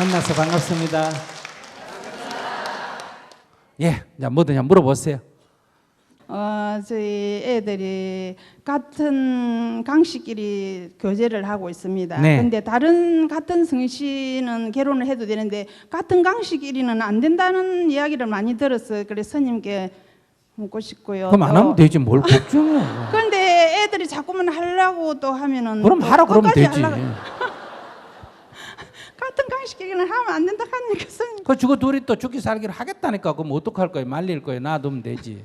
만나서 반갑습니다. 예, 자 뭐든지 물어보세요. 어, 저희 애들이 같은 강식끼리 교제를 하고 있습니다. 네. 근데 다른 같은 성씨는 결혼을 해도 되는데 같은 강식끼리는 안 된다는 이야기를 많이 들었어요. 그래서 스님께 묻고 싶고요. 그럼 안또 하면 되지 뭘 걱정해. 그런데 애들이 자꾸만 하려고 또 하면은 그럼 또 하라 그러면 끝까지 되지. 하려고- 강식끼리는 하면 안 된다 하니까 스님 그 죽어 둘이 또 죽기 살기를 하겠다니까 그럼 어떡할 거예요? 말릴 거예요? 놔두면 되지.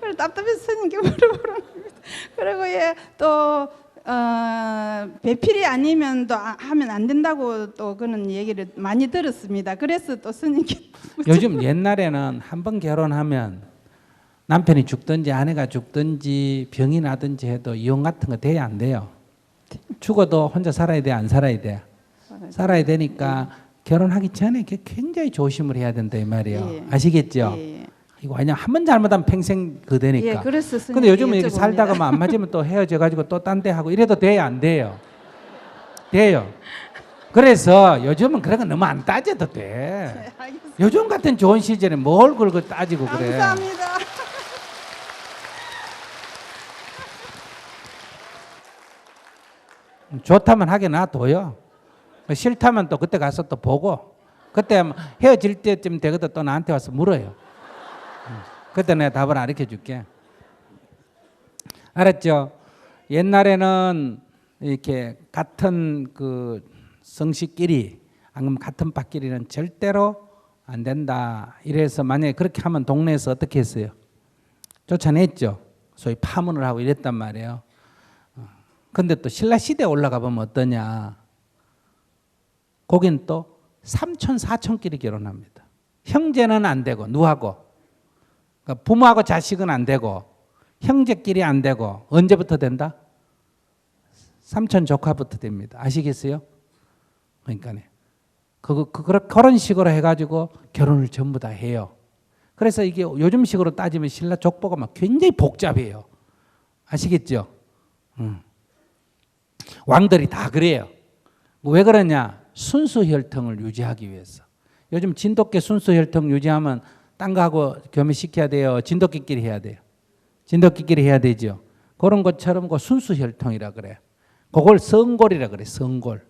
그래서 답답해서 스님께 물어보라는 겁니다. 그리고 예 또 어, 배필이 아니면 또 아- 하면 안 된다고 또 그런 얘기를 많이 들었습니다. 그래서 또 스님께 요즘 옛날에는 한 번 결혼하면 남편이 죽든지 아내가 죽든지 병이 나든지 해도 이혼 같은 거 돼야 안 돼요. 죽어도 혼자 살아야 돼, 안 살아야 돼. 살아야 되니까 결혼하기 전에 굉장히 조심을 해야 된다 이 말이에요. 예. 아시겠죠? 예, 예. 이거 왜냐 한번 잘못하면 평생 그 되니까. 예, 그래서 근데 요즘은 이렇게. 살다가 뭐안 맞으면 또 헤어져 가지고 또 딴 데 하고 이래도 돼요, 안 돼요? 돼요. 그래서 요즘은 그런 거 너무 안 따져도 돼. 네. 요즘 같은 좋은 시절에 뭘 그걸 따지고 그래. 감사합니다. 좋다면 하게 놔둬요. 싫다면 또 그때 가서 또 보고 그때 뭐 헤어질 때쯤 되거든 또 나한테 와서 물어요. 음. 그때 내가 답을 가르쳐 줄게. 알았죠? 옛날에는 이렇게 같은 그 성씨끼리 아니면 같은 바끼리는 절대로 안 된다. 이래서 만약에 그렇게 하면 동네에서 어떻게 했어요? 쫓아냈죠. 소위 파문을 하고 이랬단 말이에요. 근데 또 신라 시대에 올라가 보면 어떠냐? 거긴 또 삼촌 사촌끼리 결혼합니다. 형제는 안 되고 누하고 그러니까 부모하고 자식은 안 되고 형제끼리 안 되고 언제부터 된다? 삼촌 조카부터 됩니다. 아시겠어요? 그러니까네. 그거 그 그런 식으로 해가지고 결혼을 전부 다 해요. 그래서 이게 요즘 식으로 따지면 신라 족보가 막 굉장히 복잡해요. 아시겠죠? 음. 왕들이 다 그래요. 왜 그러냐? 순수 혈통을 유지하기 위해서. 요즘 진돗개 순수 혈통 유지하면 딴 거하고 겸해시켜야 돼요. 진돗개끼리 해야 돼요. 진돗개끼리 해야 되죠. 그런 것처럼 그 순수 혈통이라 그래. 그걸 성골이라 그래. 성골.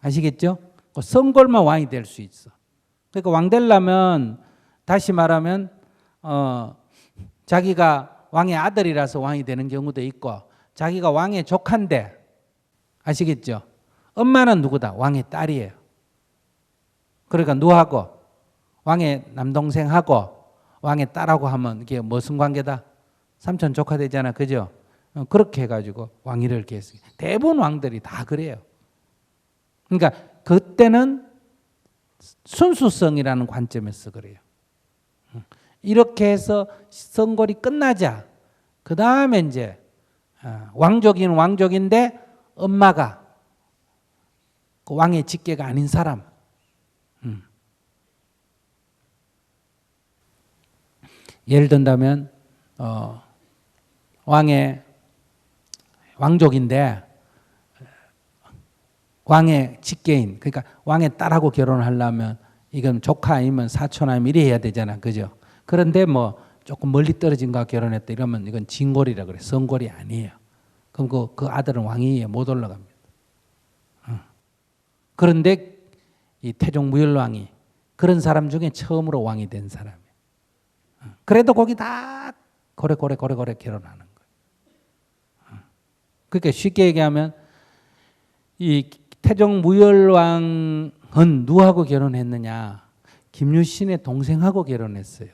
아시겠죠? 그 성골만 왕이 될 수 있어. 그러니까 왕 되려면 다시 말하면 어 자기가 왕의 아들이라서 왕이 되는 경우도 있고 자기가 왕의 조카인데 아시겠죠? 엄마는 누구다? 왕의 딸이에요. 그러니까 누하고 왕의 남동생하고 왕의 딸하고 하면 이게 무슨 관계다? 삼촌 조카 되잖아, 그죠? 어, 그렇게 해가지고 왕위를 계속 대부분 왕들이 다 그래요. 그러니까 그때는 순수성이라는 관점에서 그래요. 음. 이렇게 해서 선골이 끝나자 그 다음에 이제 어, 왕족인 왕족인데 엄마가 그 왕의 직계가 아닌 사람. 음. 예를 든다면 어, 왕의 왕족인데 왕의 직계인 그러니까 왕의 딸하고 결혼하려면 이건 조카 아니면 사촌 아니면 이래 해야 되잖아, 그죠? 그런데 뭐 조금 멀리 떨어진 거와 결혼했다 이러면 이건 진골이라 그래, 성골이 아니에요. 그럼 그, 그 아들은 왕위에 못 올라갑니다. 어. 그런데 이 태종 무열왕이 그런 사람 중에 처음으로 왕이 된 사람이에요. 어. 그래도 거기 다 고래 고래 고래 고래 결혼하는 거예요. 어. 그러니까 쉽게 얘기하면 이 태종 무열왕은 누구하고 결혼했느냐? 김유신의 동생하고 결혼했어요.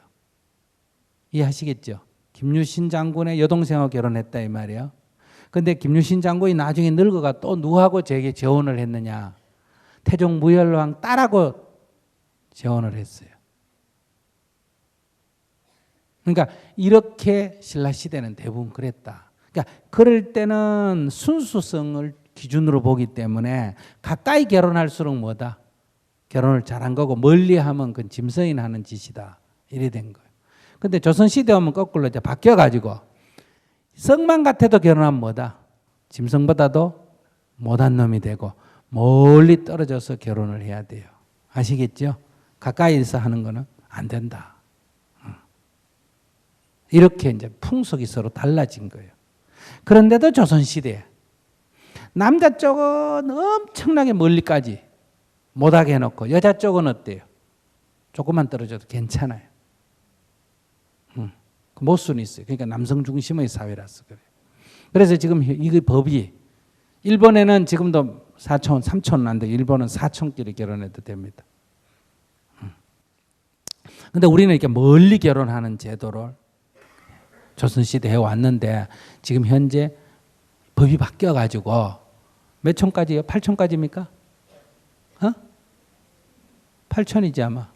이해하시겠죠? 김유신 장군의 여동생하고 결혼했다 이 말이에요. 근데 김유신 장군이 나중에 늙어가 또 누구하고 제게 재혼을 했느냐? 태종 무열왕 딸하고 재혼을 했어요. 그러니까 이렇게 신라 시대는 대부분 그랬다. 그러니까 그럴 때는 순수성을 기준으로 보기 때문에 가까이 결혼할수록 뭐다? 결혼을 잘한 거고 멀리 하면 그건 짐승인 하는 짓이다. 이래 된 거예요. 근데 조선시대 오면 거꾸로 이제 바뀌어가지고 성만 같아도 결혼하면 뭐다? 짐승보다도 못한 놈이 되고 멀리 떨어져서 결혼을 해야 돼요. 아시겠죠? 가까이서 하는 거는 안 된다. 어. 이렇게 이제 풍속이 서로 달라진 거예요. 그런데도 조선시대에 남자 쪽은 엄청나게 멀리까지 못하게 해놓고 여자 쪽은 어때요? 조금만 떨어져도 괜찮아요. 음, 그 모순이 있어요. 그러니까 남성 중심의 사회라서 그래요. 그래서 지금 이 법이 일본에는 지금도 4천, 3천 안 돼. 일본은 4천끼리 결혼해도 됩니다. 음. 근데 우리는 이렇게 멀리 결혼하는 제도를 조선시대에 왔는데 지금 현재 법이 바뀌어가지고 몇 촌까지요? 8촌까지입니까? 어? 8촌이지 아마.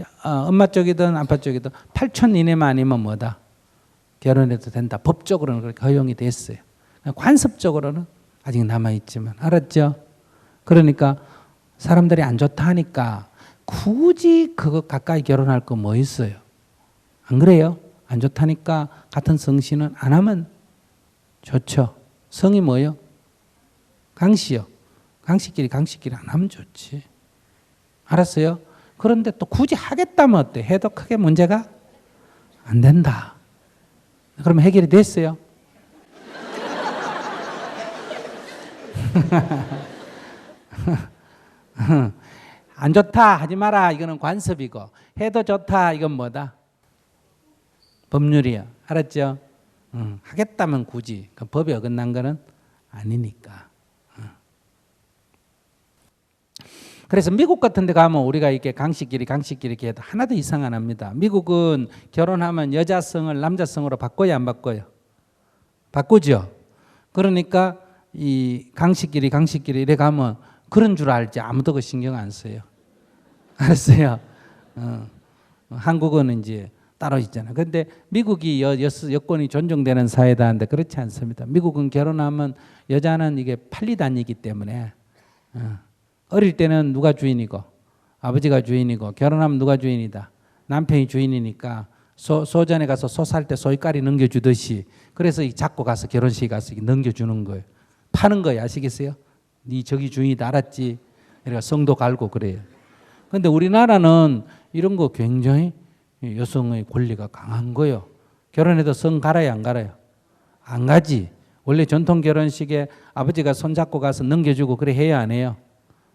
야, 어, 엄마 쪽이든 아빠 쪽이든 8촌 이내만 아니면 뭐다? 결혼해도 된다. 법적으로는 그렇게 허용이 됐어요. 관습적으로는 아직 남아있지만. 알았죠? 그러니까 사람들이 안 좋다 하니까 굳이 그거 가까이 결혼할 거 뭐 있어요? 안 그래요? 안 좋다니까 같은 성씨는 안 하면 좋죠. 성이 뭐요? 강씨요. 강씨끼리 강씨끼리 안 하면 좋지. 알았어요? 그런데 또 굳이 하겠다면 어때? 해도 크게 문제가 안 된다. 그러면 해결이 됐어요. 안 좋다 하지 마라 이거는 관습이고 해도 좋다 이건 뭐다? 법률이야. 알았죠? 응. 하겠다면 굳이 그 법에 어긋난 거는 아니니까. 응. 그래서 미국 같은 데 가면 우리가 이렇게 강식끼리 강식끼리 이렇게 해도 하나도 이상 안 합니다. 미국은 결혼하면 여자성을 남자성으로 바꿔야 안 바꿔요? 바꾸죠. 그러니까 이 강식끼리 강식끼리 이래 가면 그런 줄 알지 아무도 그 신경 안 써요. 알았어요? 어. 한국은 이제 따로 있잖아요. 근데 미국이 여, 여, 여권이 존중되는 사회다 하는데 그렇지 않습니다. 미국은 결혼하면 여자는 이게 팔리 다니기 때문에 어. 어릴 때는 누가 주인이고 아버지가 주인이고 결혼하면 누가 주인이다. 남편이 주인이니까 소, 소전에 가서 소 살 때 소이까리 넘겨주듯이 그래서 이 잡고 가서 결혼식 가서 넘겨주는 거예요. 파는 거예요. 아시겠어요? 네 저기 주인이다 알았지? 그러니까 성도 갈고 그래요. 근데 우리나라는 이런 거 굉장히 여성의 권리가 강한 거요. 결혼해도 성 갈아요, 안 갈아요? 안 가지. 원래 전통 결혼식에 아버지가 손잡고 가서 넘겨주고 그래 해야 안 해요?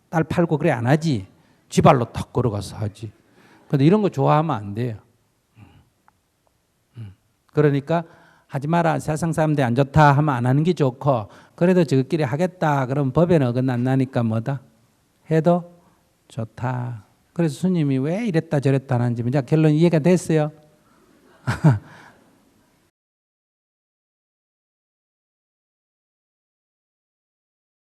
딸 팔고 그래 안 하지. 쥐발로 탁 걸어가서 하지. 근데 이런 거 좋아하면 안 돼요. 음. 그러니까 하지 마라. 세상 사람들 안 좋다 하면 안 하는 게 좋고 그래도 저끼리 하겠다. 그럼 법에는 어긋난다니까 뭐다? 해도 좋다. 그래서 스님이 왜 이랬다 저랬다 하는지 이제 결론 이해가 됐어요.